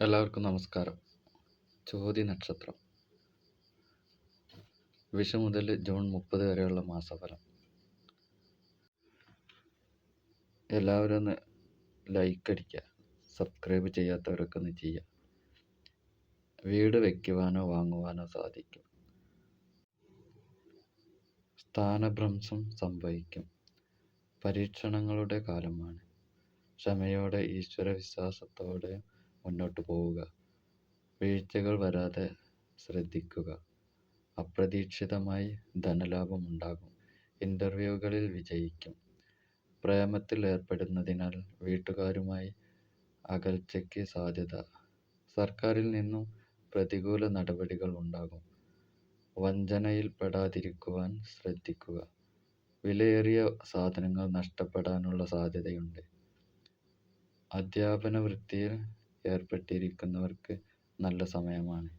എല്ലാവർക്കും നമസ്കാരം. ചോതി നക്ഷത്രം. വിഷു മുതൽ ജൂൺ മുപ്പത് വരെയുള്ള മാസഫലം. എല്ലാവരും ഒന്ന് ലൈക്ക് അടിക്കുക സബ്സ്ക്രൈബ് ചെയ്യാത്തവരൊക്കെ ഒന്ന് ചെയ്യുക. വീട് വയ്ക്കുവാനോ വാങ്ങുവാനോ സാധിക്കും. സ്ഥാനഭ്രംശം സംഭവിക്കും. പരീക്ഷണങ്ങളുടെ കാലമാണ്. ക്ഷമയോടെ ഈശ്വര വിശ്വാസത്തോടെ മുന്നോട്ട് പോവുക. വീഴ്ചകൾ വരാതെ ശ്രദ്ധിക്കുക. അപ്രതീക്ഷിതമായി ധനലാഭം ഉണ്ടാകും. ഇന്റർവ്യൂകളിൽ വിജയിക്കും. പ്രേമത്തിൽ ഏർപ്പെടുന്നതിനാൽ വീട്ടുകാരുമായി അകൽച്ചയ്ക്ക് സാധ്യത. സർക്കാരിൽ നിന്നും പ്രതികൂല നടപടികൾ ഉണ്ടാകും. വഞ്ചനയിൽ പെടാതിരിക്കുവാൻ ശ്രദ്ധിക്കുക. വിലയേറിയ സാധനങ്ങൾ നഷ്ടപ്പെടാനുള്ള സാധ്യതയുണ്ട്. അധ്യാപന വൃത്തിയിൽ ഏർപ്പെട്ടിരിക്കുന്നവർക്ക് നല്ല സമയമാണ്.